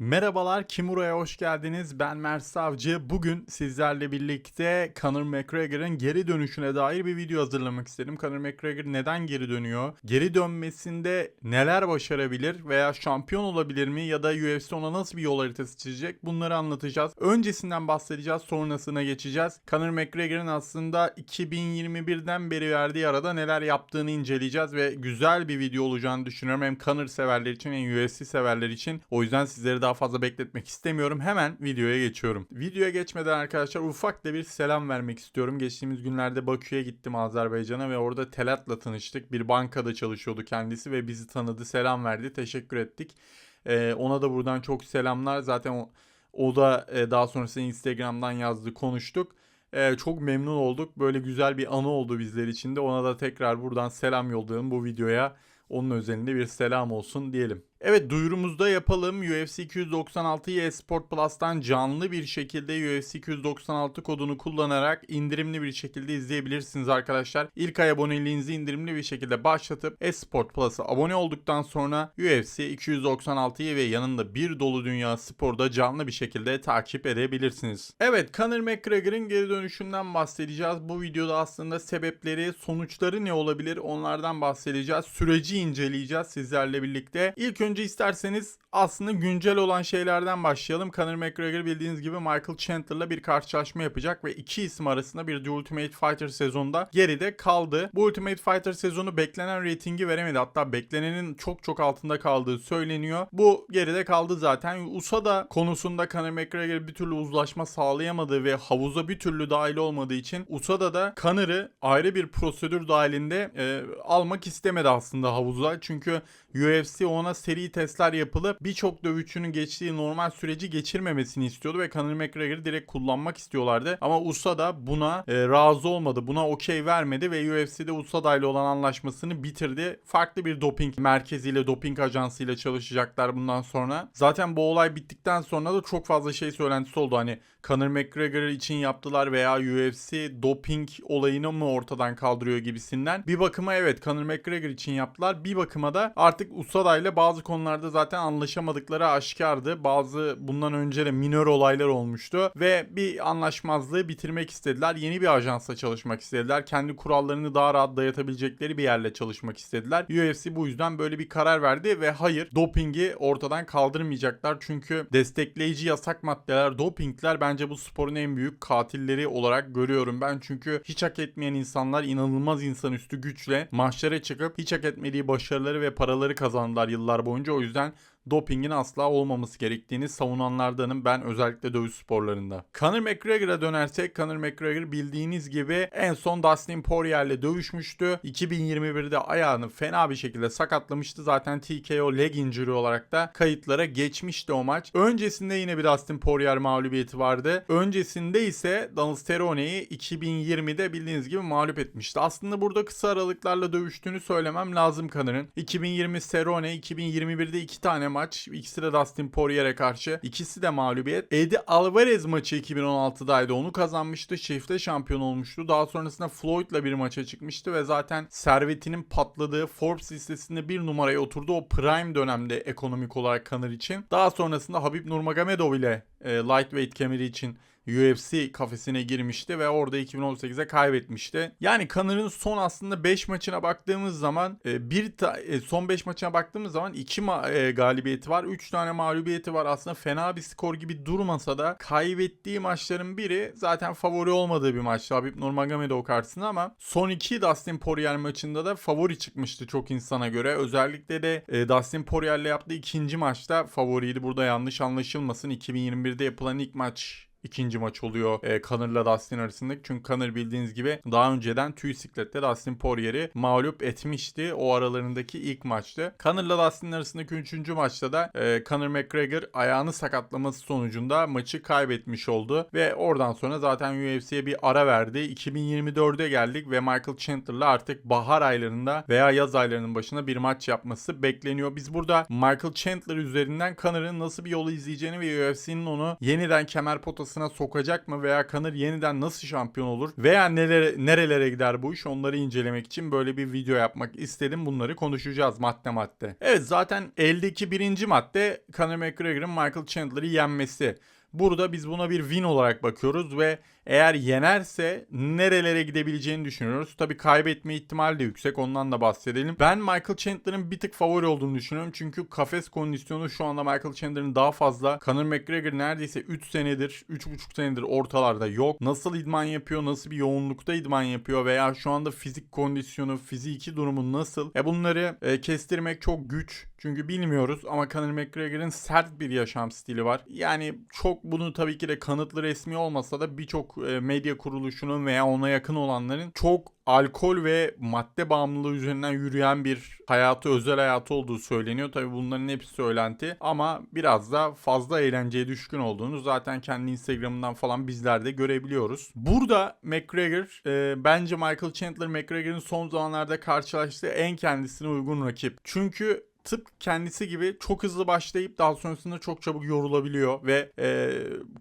Merhabalar, Kimura'ya hoş geldiniz. Ben Mert Savcı. Bugün sizlerle birlikte Conor McGregor'ın geri dönüşüne dair bir video hazırlamak istedim. Conor McGregor neden geri dönüyor? Geri dönmesinde neler başarabilir veya şampiyon olabilir mi ya da UFC ona nasıl bir yol haritası çizecek? Bunları anlatacağız. Öncesinden bahsedeceğiz, sonrasına geçeceğiz. Conor McGregor'ın aslında 2021'den beri verdiği arada neler yaptığını inceleyeceğiz ve güzel bir video olacağını düşünüyorum. Hem Conor severler için hem UFC severler için. O yüzden sizleri daha fazla bekletmek istemiyorum. Hemen videoya geçiyorum. Videoya geçmeden arkadaşlar ufak da bir selam vermek istiyorum. Geçtiğimiz günlerde Bakü'ye gittim Azerbaycan'a ve orada Telat'la tanıştık. Bir bankada çalışıyordu kendisi ve bizi tanıdı, selam verdi. Teşekkür ettik. Ee, ona da buradan çok selamlar. Zaten o, o da e, daha sonrasında Instagram'dan yazdı, konuştuk. Ee, çok memnun olduk. Böyle güzel bir anı oldu bizler için de. Ona da tekrar buradan selam yollayalım bu videoya. Onun özelinde bir selam olsun diyelim. Evet duyurumuzda yapalım. UFC 296'yı Esport Plus'tan canlı bir şekilde UFC 296 kodunu kullanarak indirimli bir şekilde izleyebilirsiniz arkadaşlar. İlk ay aboneliğinizi indirimli bir şekilde başlatıp Esport Plus'a abone olduktan sonra UFC 296'yı ve yanında bir dolu dünya sporda canlı bir şekilde takip edebilirsiniz. Evet Conor McGregor'ın geri dönüşünden bahsedeceğiz. Bu videoda aslında sebepleri, sonuçları ne olabilir onlardan bahsedeceğiz. Süreci inceleyeceğiz sizlerle birlikte. İlk önce isterseniz aslında güncel olan şeylerden başlayalım. Conor McGregor bildiğiniz gibi Michael Chandler'la bir karşılaşma yapacak ve iki isim arasında bir The Ultimate Fighter sezonunda geride kaldı. Bu Ultimate Fighter sezonu beklenen reytingi veremedi. Hatta beklenenin çok çok altında kaldığı söyleniyor. Bu geride kaldı zaten. USADA konusunda Conor McGregor bir türlü uzlaşma sağlayamadığı ve havuza bir türlü dahil olmadığı için USADA da Conor'ı ayrı bir prosedür dahilinde e, almak istemedi aslında havuza. Çünkü UFC ona seri testler yapılıp birçok dövüşçünün geçtiği normal süreci geçirmemesini istiyordu ve Conor McGregor'ı direkt kullanmak istiyorlardı. Ama USADA buna e, razı olmadı. Buna okey vermedi ve UFC'de USADA ile olan anlaşmasını bitirdi. Farklı bir doping merkeziyle, doping ajansıyla çalışacaklar bundan sonra. Zaten bu olay bittikten sonra da çok fazla şey söylentisi oldu. Hani Conor McGregor için yaptılar veya UFC doping olayını mı ortadan kaldırıyor gibisinden. Bir bakıma evet Conor McGregor için yaptılar. Bir bakıma da artık USADA ile bazı konularda zaten anlaşamadıkları aşikardı. Bazı bundan önce de minör olaylar olmuştu ve bir anlaşmazlığı bitirmek istediler. Yeni bir ajansla çalışmak istediler. Kendi kurallarını daha rahat dayatabilecekleri bir yerle çalışmak istediler. UFC bu yüzden böyle bir karar verdi ve hayır dopingi ortadan kaldırmayacaklar. Çünkü destekleyici yasak maddeler, dopingler bence bu sporun en büyük katilleri olarak görüyorum ben. Çünkü hiç hak etmeyen insanlar inanılmaz insanüstü güçle maçlara çıkıp hiç hak etmediği başarıları ve paraları kazandılar yıllar boyunca. O yüzden dopingin asla olmaması gerektiğini savunanlardanım ben özellikle dövüş sporlarında. Conor McGregor'a dönersek Conor McGregor bildiğiniz gibi en son Dustin Poirier'le dövüşmüştü. 2021'de ayağını fena bir şekilde sakatlamıştı. Zaten TKO leg injury olarak da kayıtlara geçmişti o maç. Öncesinde yine bir Dustin Poirier mağlubiyeti vardı. Öncesinde ise Donald Cerrone'yi 2020'de bildiğiniz gibi mağlup etmişti. Aslında burada kısa aralıklarla dövüştüğünü söylemem lazım Conor'ın. 2020 Cerrone, 2021'de iki tane maç. İkisi de Dustin Poirier'e karşı. İkisi de mağlubiyet. Eddie Alvarez maçı 2016'daydı. Onu kazanmıştı. Çifte şampiyon olmuştu. Daha sonrasında Floyd'la bir maça çıkmıştı ve zaten servetinin patladığı Forbes listesinde bir numaraya oturdu. O prime dönemde ekonomik olarak Conor için. Daha sonrasında Habib Nurmagomedov ile e, lightweight kemeri için UFC kafesine girmişti ve orada 2018'e kaybetmişti. Yani Connor'ın son aslında 5 maçına baktığımız zaman e, bir e, son 5 maçına baktığımız zaman 2 ma- e, galibiyeti var. 3 tane mağlubiyeti var. Aslında fena bir skor gibi durmasa da kaybettiği maçların biri zaten favori olmadığı bir maçtı Habib Nurmagomedov karşısında ama son 2 Dustin Poirier maçında da favori çıkmıştı çok insana göre. Özellikle de Dustin Poirier'le yaptığı ikinci maçta favoriydi. Burada yanlış anlaşılmasın. 2021'de yapılan ilk maç ikinci maç oluyor e, Connor'la Dustin arasındaki. Çünkü Connor bildiğiniz gibi daha önceden tüy siklette Dustin Poirier'i mağlup etmişti. O aralarındaki ilk maçtı. Connor'la Dustin arasındaki üçüncü maçta da e, Conor McGregor ayağını sakatlaması sonucunda maçı kaybetmiş oldu. Ve oradan sonra zaten UFC'ye bir ara verdi. 2024'e geldik ve Michael Chandler'la artık bahar aylarında veya yaz aylarının başına bir maç yapması bekleniyor. Biz burada Michael Chandler üzerinden Connor'ın nasıl bir yolu izleyeceğini ve UFC'nin onu yeniden kemer potası ortasına sokacak mı veya Conor yeniden nasıl şampiyon olur veya nelere, nerelere gider bu iş onları incelemek için böyle bir video yapmak istedim. Bunları konuşacağız madde madde. Evet zaten eldeki birinci madde Conor McGregor'ın Michael Chandler'ı yenmesi. Burada biz buna bir win olarak bakıyoruz ve eğer yenerse nerelere gidebileceğini düşünüyoruz. Tabii kaybetme ihtimali de yüksek ondan da bahsedelim. Ben Michael Chandler'ın bir tık favori olduğunu düşünüyorum. Çünkü kafes kondisyonu şu anda Michael Chandler'ın daha fazla. Conor McGregor neredeyse 3 senedir, 3,5 senedir ortalarda yok. Nasıl idman yapıyor, nasıl bir yoğunlukta idman yapıyor veya şu anda fizik kondisyonu, fiziki durumu nasıl? E bunları e, kestirmek çok güç. Çünkü bilmiyoruz ama Conor McGregor'ın sert bir yaşam stili var. Yani çok bunu tabii ki de kanıtlı resmi olmasa da birçok e, medya kuruluşunun veya ona yakın olanların çok alkol ve madde bağımlılığı üzerinden yürüyen bir hayatı, özel hayatı olduğu söyleniyor. Tabii bunların hepsi söylenti ama biraz da fazla eğlenceye düşkün olduğunu zaten kendi Instagram'ından falan bizler de görebiliyoruz. Burada McGregor e, bence Michael Chandler McGregor'ın son zamanlarda karşılaştığı en kendisine uygun rakip. Çünkü tıpkı kendisi gibi çok hızlı başlayıp daha sonrasında çok çabuk yorulabiliyor ve e,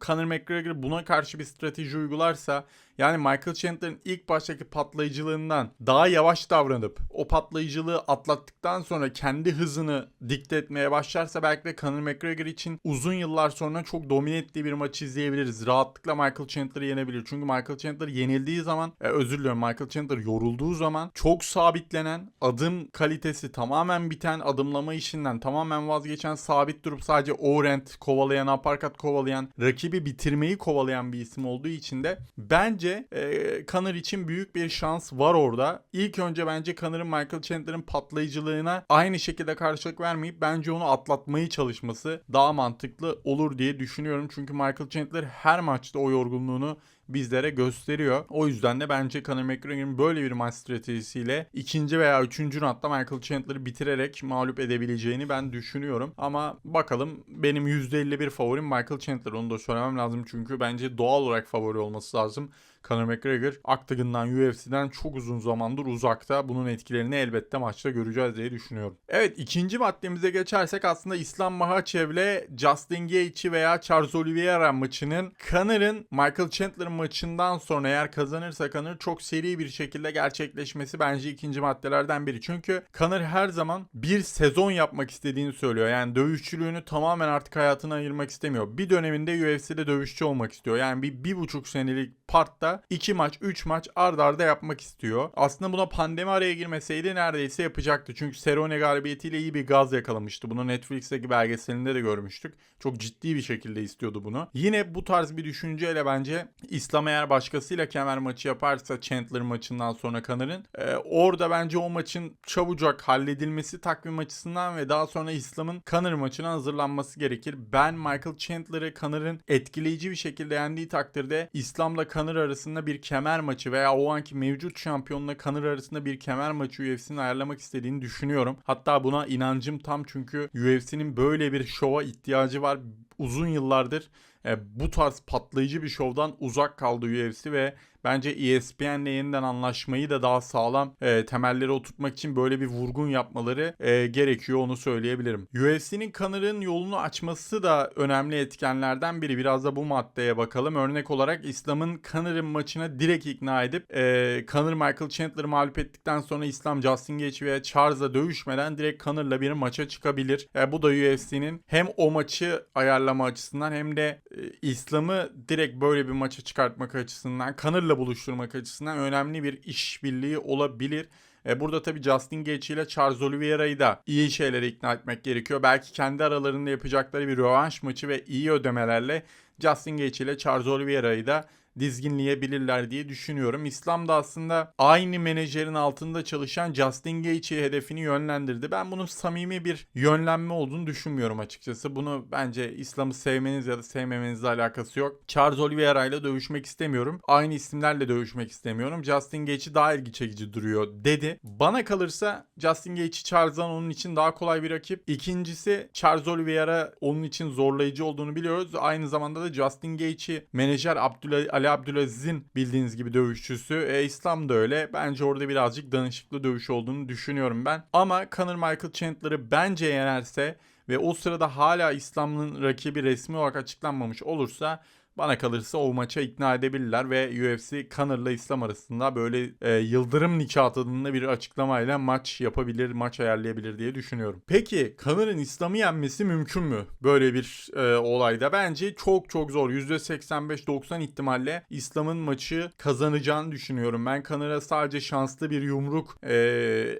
Conor McGregor buna karşı bir strateji uygularsa yani Michael Chandler'ın ilk baştaki patlayıcılığından daha yavaş davranıp o patlayıcılığı atlattıktan sonra kendi hızını dikte etmeye başlarsa belki de Conor McGregor için uzun yıllar sonra çok domine ettiği bir maçı izleyebiliriz. Rahatlıkla Michael Chandler'ı yenebilir. Çünkü Michael Chandler yenildiği zaman e, özür diliyorum Michael Chandler yorulduğu zaman çok sabitlenen adım kalitesi tamamen biten adımlama işinden tamamen vazgeçen sabit durup sadece overhand kovalayan uppercut kovalayan rakibi bitirmeyi kovalayan bir isim olduğu için de bence e, Conor için büyük bir şans var orada. İlk önce bence Conor'ın Michael Chandler'ın patlayıcılığına aynı şekilde karşılık vermeyip bence onu atlatmayı çalışması daha mantıklı olur diye düşünüyorum. Çünkü Michael Chandler her maçta o yorgunluğunu bizlere gösteriyor. O yüzden de bence Conor McGregor'ın böyle bir maç stratejisiyle ikinci veya üçüncü roundda Michael Chandler'ı bitirerek mağlup edebileceğini ben düşünüyorum. Ama bakalım benim %51 favorim Michael Chandler. Onu da söylemem lazım çünkü bence doğal olarak favori olması lazım. Conor McGregor Octagon'dan UFC'den çok uzun zamandır uzakta. Bunun etkilerini elbette maçta göreceğiz diye düşünüyorum. Evet ikinci maddemize geçersek aslında İslam Makhachev Justin Gaethje veya Charles Oliveira maçının Conor'ın Michael Chandler maçından sonra eğer kazanırsa Conor çok seri bir şekilde gerçekleşmesi bence ikinci maddelerden biri. Çünkü Conor her zaman bir sezon yapmak istediğini söylüyor. Yani dövüşçülüğünü tamamen artık hayatına ayırmak istemiyor. Bir döneminde UFC'de dövüşçü olmak istiyor. Yani bir, bir buçuk senelik partta 2 maç 3 maç ard arda yapmak istiyor. Aslında buna pandemi araya girmeseydi neredeyse yapacaktı. Çünkü Serone galibiyetiyle iyi bir gaz yakalamıştı. Bunu Netflix'teki belgeselinde de görmüştük. Çok ciddi bir şekilde istiyordu bunu. Yine bu tarz bir düşünceyle bence İslam eğer başkasıyla kemer maçı yaparsa Chandler maçından sonra Connor'ın e, orada bence o maçın çabucak halledilmesi takvim açısından ve daha sonra İslam'ın Conor maçına hazırlanması gerekir. Ben Michael Chandler'ı Connor'ın etkileyici bir şekilde yendiği takdirde İslam'la Conor arasında bir kemer maçı veya o anki mevcut şampiyonla Conor arasında bir kemer maçı UFC'nin ayarlamak istediğini düşünüyorum. Hatta buna inancım tam çünkü UFC'nin böyle bir şova ihtiyacı var. Uzun yıllardır e, bu tarz patlayıcı bir şovdan uzak kaldı UFC ve bence ESPN'le yeniden anlaşmayı da daha sağlam e, temelleri oturtmak için böyle bir vurgun yapmaları e, gerekiyor onu söyleyebilirim. UFC'nin Connor'ın yolunu açması da önemli etkenlerden biri. Biraz da bu maddeye bakalım. Örnek olarak İslam'ın Connor'ın maçına direkt ikna edip e, Conor Michael Chandler'ı mağlup ettikten sonra İslam Justin Gaethje ve Charles'la dövüşmeden direkt Connor'la bir maça çıkabilir. E, bu da UFC'nin hem o maçı ayarlama açısından hem de e, İslam'ı direkt böyle bir maça çıkartmak açısından Connor'la buluşturmak açısından önemli bir işbirliği olabilir. E, burada tabii Justin Gaethje ile Charles Oliveira'yı da iyi şeylere ikna etmek gerekiyor. Belki kendi aralarında yapacakları bir rövanş maçı ve iyi ödemelerle Justin Gaethje ile Charles Oliveira'yı da dizginleyebilirler diye düşünüyorum. İslam da aslında aynı menajerin altında çalışan Justin Gaethje hedefini yönlendirdi. Ben bunun samimi bir yönlenme olduğunu düşünmüyorum açıkçası. Bunu bence İslam'ı sevmeniz ya da sevmemenizle alakası yok. Charles Oliveira ile dövüşmek istemiyorum. Aynı isimlerle dövüşmek istemiyorum. Justin Gaethje daha ilgi çekici duruyor dedi. Bana kalırsa Justin Gaethje Charles'dan onun için daha kolay bir rakip. İkincisi Charles Oliveira onun için zorlayıcı olduğunu biliyoruz. Aynı zamanda da Justin Gaethje menajer Abdullah Ali Abdülaziz'in bildiğiniz gibi dövüşçüsü. E, İslam da öyle. Bence orada birazcık danışıklı dövüş olduğunu düşünüyorum ben. Ama Conor Michael Chandler'ı bence yenerse ve o sırada hala İslam'ın rakibi resmi olarak açıklanmamış olursa bana kalırsa o maça ikna edebilirler ve UFC Connor'la İslam arasında böyle e, yıldırım nikah tadında bir açıklamayla maç yapabilir, maç ayarlayabilir diye düşünüyorum. Peki Connor'ın İslam'ı yenmesi mümkün mü? Böyle bir e, olayda bence çok çok zor. %85-90 ihtimalle İslam'ın maçı kazanacağını düşünüyorum. Ben Connor'a sadece şanslı bir yumruk e,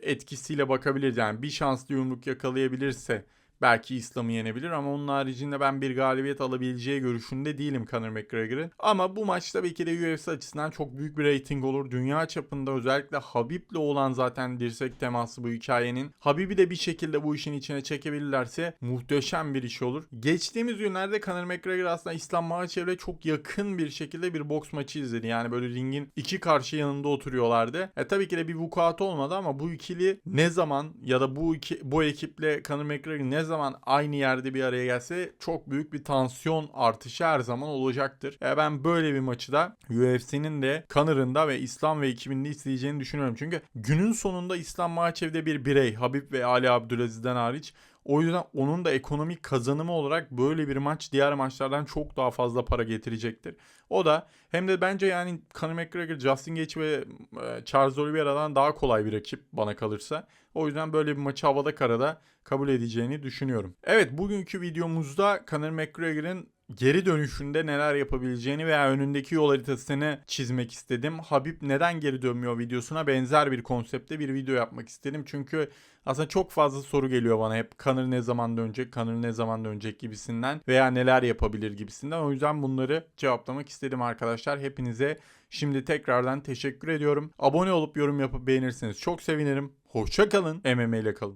etkisiyle bakabilir. Yani bir şanslı yumruk yakalayabilirse belki İslam'ı yenebilir ama onun haricinde ben bir galibiyet alabileceği görüşünde değilim Conor McGregor'ın. Ama bu maç tabii ki de UFC açısından çok büyük bir rating olur. Dünya çapında özellikle Habib'le olan zaten dirsek teması bu hikayenin. Habib'i de bir şekilde bu işin içine çekebilirlerse muhteşem bir iş olur. Geçtiğimiz günlerde Conor McGregor aslında İslam Makhaçev'le çok yakın bir şekilde bir boks maçı izledi. Yani böyle ringin iki karşı yanında oturuyorlardı. E tabii ki de bir vukuat olmadı ama bu ikili ne zaman ya da bu iki bu ekiple Conor McGregor ne zaman aynı yerde bir araya gelse çok büyük bir tansiyon artışı her zaman olacaktır. E ben böyle bir maçı da UFC'nin de Conor'ın da ve İslam ve ekibinde isteyeceğini düşünüyorum. Çünkü günün sonunda İslam Makhaçev'de bir birey Habib ve Ali Abdülaziz'den hariç o yüzden onun da ekonomik kazanımı olarak böyle bir maç diğer maçlardan çok daha fazla para getirecektir. O da hem de bence yani Conor McGregor, Justin Gaethje ve e, Charles Oliveira'dan daha kolay bir rakip bana kalırsa. O yüzden böyle bir maçı havada karada kabul edeceğini düşünüyorum. Evet bugünkü videomuzda Conor McGregor'ın geri dönüşünde neler yapabileceğini veya önündeki yol haritasını çizmek istedim. Habib neden geri dönmüyor videosuna benzer bir konsepte bir video yapmak istedim. Çünkü aslında çok fazla soru geliyor bana hep Conor ne zaman dönecek, Conor ne zaman dönecek gibisinden veya neler yapabilir gibisinden. O yüzden bunları cevaplamak istedim arkadaşlar. Hepinize şimdi tekrardan teşekkür ediyorum. Abone olup yorum yapıp beğenirseniz çok sevinirim. Hoşça kalın, MMA ile kalın.